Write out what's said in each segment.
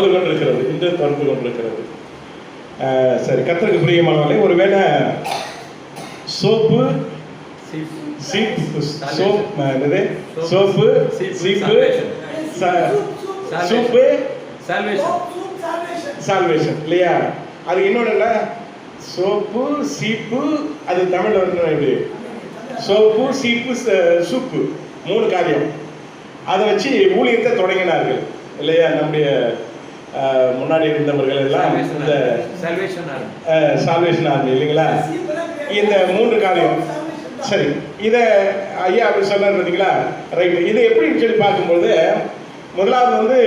தொடர்பு கொண்டிருக்கிறது இன்று தொடர்பு கொண்டிருக்கிறது சரி கத்தருக்கு பிரியமானவர்களே ஒருவேளை சோப்பு சீப்பு சோப் என்னது? சோப்பு சீப்பு சூப்பு சால்வேஷன் சால்வேஷன் இல்லையா? அது இன்னொன்று என்ன? சோப்பு சீப்பு அது தமிழ்ல வந்து எப்படி சோப்பு சீப்பு சூப்பு மூணு காரியம். அதை வச்சு ஊழியத்தை தொடங்கினார்கள் இல்லையா? நம்முடைய முன்னாடி இருந்தவர்கள் எல்லாம் இந்த சால்வேஷன் ஆர்மி இல்லைங்களா? இந்த மூன்று காரியம் சரி இதை ஐயா அப்படி சொன்னார் பார்த்தீங்களா ரைட் இது எப்படின்னு சொல்லி பார்க்கும்போது முதலாவது வந்து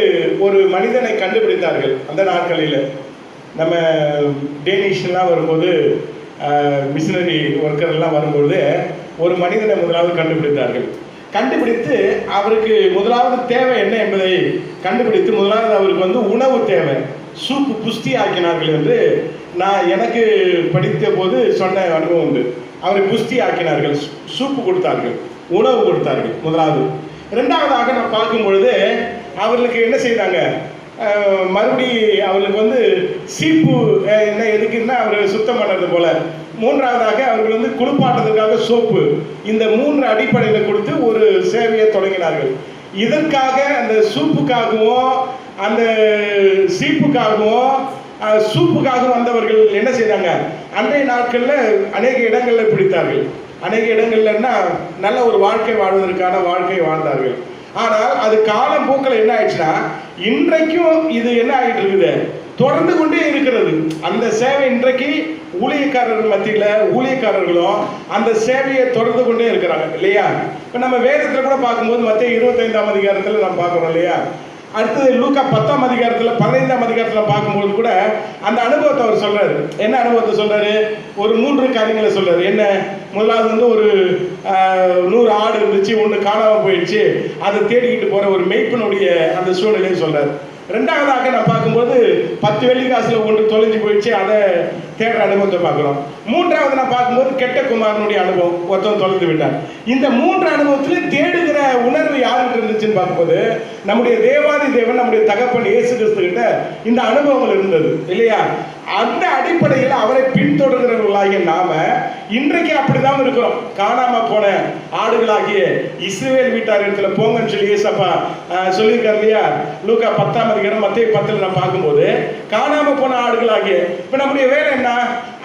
ஒரு மனிதனை கண்டுபிடித்தார்கள் அந்த நாட்களில். நம்ம டேனிஷ்லாம் வரும்போது மிஷினரி ஒர்க்கர் எல்லாம் வரும்போது ஒரு மனிதனை முதலாவது கண்டுபிடித்தார்கள். கண்டுபிடித்து அவருக்கு முதலாவது தேவை என்ன என்பதை கண்டுபிடித்து முதலாவது அவருக்கு வந்து உணவு தேவை. சூப்பு புஷ்டி ஆக்கினார்கள் என்று நான் எனக்கு படித்த போது சொன்ன அனுபவம் உண்டு. அவரை புஷ்டி ஆக்கினார்கள் சூ- சூப்பு கொடுத்தார்கள் உணவு கொடுத்தார்கள் முதலாவது. ரெண்டாவதாக நான் பார்க்கும் பொழுது அவர்களுக்கு என்ன செய்தாங்க? மறுபடி அவர்களுக்கு வந்து சீப்பு என்ன எதுக்குன்னா அவர் சுத்தம் பண்ணுறது போல மூன்றாவதாக அவர்கள் வந்து குளிப்பாட்டுறதுக்காக சோப்பு. இந்த மூன்று அடிப்படையில் கொடுத்து ஒரு சேவையை தொடங்கினார்கள். இதற்காக அந்த சூப்புக்காகவும் அந்த சீப்புக்காகவும் சூப்புக்காக வந்தவர்கள் என்ன செய்தாங்க? அன்றைய நாட்களில் அநேக இடங்களில் பிடித்தார்கள். அநேக இடங்கள்லன்னா நல்ல ஒரு வாழ்க்கை வாழ்வதற்கான வாழ்க்கை வாழ்ந்தார்கள். ஆனால் அது காலம் போக்கில் என்ன ஆயிடுச்சுன்னா இன்றைக்கும் இது என்ன ஆகிட்டு இருக்குது? தொடர்ந்து கொண்டே இருக்கிறது. அந்த சேவை இன்றைக்கு ஊழியக்காரர்கள் மத்தியில் ஊழியக்காரர்களும் அந்த சேவையை தொடர்ந்து கொண்டே இருக்கிறாங்க இல்லையா? இப்போ நம்ம வேதத்தில் கூட பார்க்கும்போது மத்திய இருபத்தைந்தாம் அதிகாரத்தில் நம்ம பார்க்குறோம் இல்லையா? அடுத்தது லூக்கா பத்தாம் அதிகாரத்தில் பதினைந்தாம் அதிகாரத்தில் பார்க்கும்போது கூட அந்த அனுபவத்தை அவர் சொல்கிறாரு என்ன அனுபவத்தை சொல்கிறாரு ஒரு மூன்று காரியங்களை சொல்கிறார் என்ன? முதலாவது வந்து ஒரு நூறு ஆடு இருந்துச்சு ஒன்று காணாமல் போயிடுச்சு. அதை தேடிக்கிட்டு போகிற ஒரு மெய்ப்பனுடைய அந்த சூழ்நிலையை சொல்கிறார் ரெண்டாவதாக நான் பார்க்கும்போது பத்து வெள்ளிக்காசில் ஒன்று தொலைஞ்சு போயிடுச்சு அதை தேடுற அனுபவத்தை பார்க்குறோம். மூன்றாவது நான் பார்க்கும்போது கெட்ட குமாரனுடைய அனுபவம் ஒருத்தன் தொலைந்து விட்டார் இந்த மூன்று அனுபவத்திலையும் தேடுகிற உணர்வு யாருக்கு இருந்துச்சுன்னு பார்க்கும்போது நம்முடைய தேவாதி தேவன் நம்முடைய தகப்பன் இயேசு கிறிஸ்து கிட்ட இந்த அனுபவங்கள் இருந்தது இல்லையா? அந்த அடிப்படையில் அவரை பின்தொடர்கிறவர்களாகிய நாம இன்றைக்கு அப்படிதான் இருக்கிறோம். காணாம போன ஆடுகளாகிய இஸ்ரேல் வீட்டார் இடத்துல போங்கன்னு சொல்லி ஏசப்பா சொல்லியிருக்காரு இல்லையா? லூக்கா பத்தாம் அதிகாரம் மத்திய பத்தில் நான் பார்க்கும்போது காணாம போன ஆடுகளாகிய இப்போ நம்முடைய வேலை என்ன?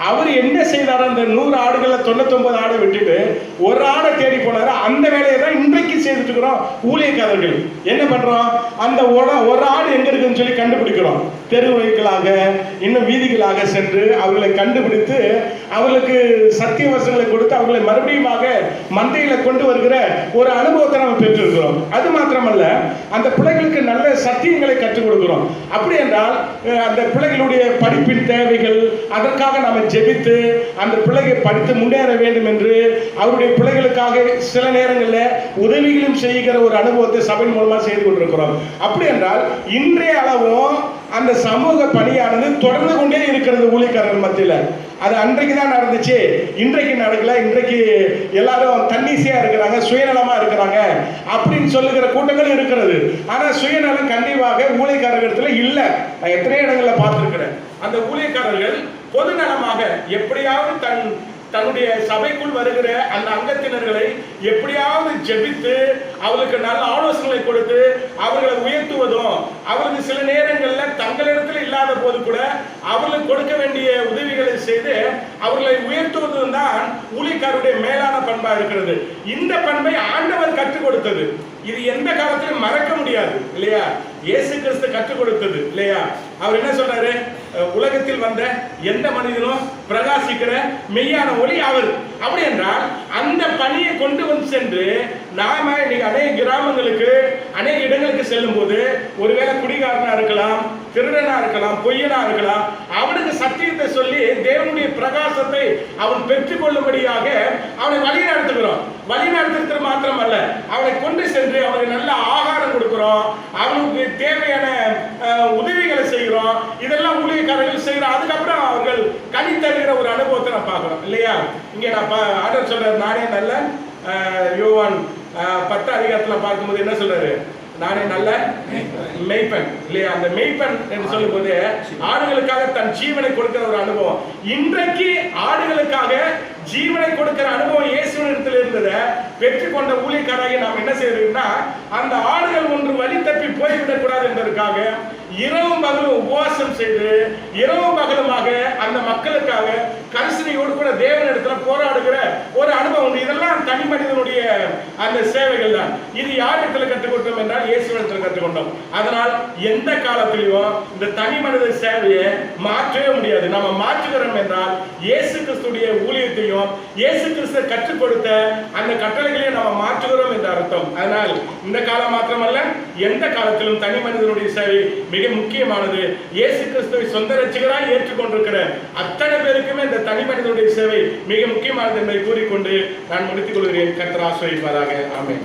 அவர் என்ன செய்தாரோ? அந்த நூறு ஆடுகளில் தொண்ணூத்தொன்பது ஆடை விட்டுட்டு ஒரு ஆடை தேடி போனாரு. அந்த வேலையை தான் இன்றைக்கு செய்துட்டு இருக்கிறோம் ஊழியக்காரர்கள். என்ன பண்றோம்? அந்த ஒரு ஆடு எங்க இருக்குன்னு சொல்லி கண்டுபிடிக்கிறோம். தெருவைகளாக இன்னும் வீதிகளாக சென்று அவர்களை கண்டுபிடித்து அவர்களுக்கு சத்திய வசங்களை கொடுத்து அவர்களை மறுபடியுமாக மந்தையில கொண்டு வருகிற ஒரு அனுபவத்தை நம்ம பெற்றிருக்கிறோம். அது மாத்திரமல்ல அந்த பிள்ளைகளுக்கு நல்ல சத்தியங்களை கற்றுக் கொடுக்கிறோம். அப்படி என்றால் அந்த பிள்ளைகளுடைய படிப்பின் தேவைகள் அதற்காக நாம் ஜெபித்து அந்த பிள்ளைகள் படித்து முன்னேற வேண்டும் என்று அவருடைய பிள்ளைகளுக்காக சில நேரங்களில் உதவிகளும் செய்கிற ஒரு அனுபவத்தை சபையின் மூலமாக செய்து கொண்டிருக்கிறோம். அப்படி என்றால் இன்றைய அளவும் அந்த சமூக பணியானது தொடர்ந்து கொண்டே இருக்கிறது ஊழியக்காரர் மத்தியில். அது அன்றைக்கு தான் நடந்துச்சு. இன்றைக்கு நடக்கல. இன்றைக்கு எல்லாரும் தன்னிசையா இருக்கிறாங்க சுயநலமா இருக்கிறாங்க அப்படின்னு சொல்லுகிற கூட்டங்கள் இருக்கிறது. ஆனா சுயநலம் கண்டிப்பாக ஊழியக்காரர்களிடத்துல இல்ல. நான் எத்தனை இடங்களில் பார்த்துருக்கிறேன். அந்த ஊழியக்காரர்கள் பொதுநலமாக எப்படியாவது தன் தன்னுடைய சபைக்குள் வருகிற அந்த அங்கத்தினர்களை எப்படியாவது ஜெபித்து அவர்களுக்கு நல்ல ஆலோசனைகளை கொடுத்து அவர்களை உயர்த்துவதும் அவர்களுக்கு சில நேரங்களில் தங்களிடத்தில் இல்லாத போது கூட அவர்களுக்கு கொடுக்க வேண்டிய உதவிகளை செய்து அவர்களை உயர்த்துவதும் தான் ஊழியக்காரருடைய மேலான பண்பா இருக்கிறது. இந்த பண்பை ஆண்டவர் கற்றுக் கொடுத்தது. இது எந்த காலத்திலும் மறக்க முடியாது இல்லையா? இயேசு கிறிஸ்து கற்றுக் கொடுத்தது இல்லையா? அவர் என்ன சொல்றாரு? உலகத்தில் வந்த எந்த மனிதனும் பிரகாசிக்கிற மெய்யான ஒளி அவர். அப்படி என்றால் அந்த பணியை கொண்டு வந்து சென்று நாம இன்னைக்கு அநேக கிராமங்களுக்கு அநேக இடங்களுக்கு செல்லும் போது ஒருவேளை குடிகாரனா இருக்கலாம் திருடனா இருக்கலாம் பொய்யனா இருக்கலாம் அவனுக்கு சத்தியத்தை சொல்லி தேவனுடைய பிரகாசத்தை அவன் பெற்றுக்கொள்ளும்படியாக அவனை வழி நடத்துகிறோம். வழி நடத்துறது மாத்திரம் அல்ல அவனை கொண்டு சென்று அவனுக்கு நல்ல ஆகாரம் கொடுக்கிறோம். அவனுக்கு தேவையான அஹ், உதவிகளை இதெல்லாம் ஊழியக்காரர்கள் செய்கிறோம் அதுக்கப்புறம் அவர்கள் கனி தருகிற ஒரு அனுபவத்தை நான் பார்க்கணும். இல்லையா? இங்கே நான் பா- ஆண்டவர் நானே நல்ல யோவான் பத்து அதிகாரத்தில் பார்க்கும்போது என்ன சொல்றாரு? நானே நல்ல மெய்ப்பன். இல்லையா? அந்த மெய்ப்பன் என்று சொல்லும்போது ஆடுகளுக்காக தன் ஜீவனை கொடுக்கிற ஒரு அனுபவம். இன்றைக்கு ஆடுகளுக்காக ஜீவனை கொடுக்கிற அனுபவம் இயேசுவிடத்தில் இருந்ததை பெற்றுக்கொண்ட ஊழியக்காராகி நாம் என்ன செய்யறோம்னா அந்த ஆடுகள் ஒன்று வழி தப்பி போய்விடக் கூடாது என்பதற்காக இரவு மகளும் உபவாசம் செய்து இரவு மகளுமாக அந்த மக்களுக்காக கரிசனையோடு கூட தேவனிடத்துல போராடுகிற ஒரு அனுபவம். உண்டு இதெல்லாம் தனி மனிதனுடைய அந்த சேவைகள் தான். இது யார் இடத்துல கற்றுக்கொண்டோம் என்றால் கற்றுக்கொண்டோம் அதனால் எந்த காலத்திலையும் இந்த தனி மனித சேவையை மாற்றவே முடியாது. நம்ம மாற்றுகிறோம் என்றால் இயேசு கிறிஸ்துடைய ஊழியத்தையும் இயேசு கிறிஸ்து கற்றுக் கொடுத்த அந்த கட்டளைகளையும் நம்ம மாற்றுகிறோம் என்ற அர்த்தம். அதனால் இந்த காலம் மாத்திரமல்ல எந்த காலத்திலும் தனி மனிதனுடைய சேவை மிக முக்கியமானது. இயேசு கிறிஸ்துவை சொந்த ரசிகராக ஏற்றுக்கொண்டிருக்கிற அத்தனை பேருக்குமே இந்த தனி மனிதனுடைய சேவை மிக முக்கியமானது என்பதை கூறிக்கொண்டு நான் முடித்துக் கொள்கிறேன். கர்த்தர் ஆசிரியப்பாராக ஆமே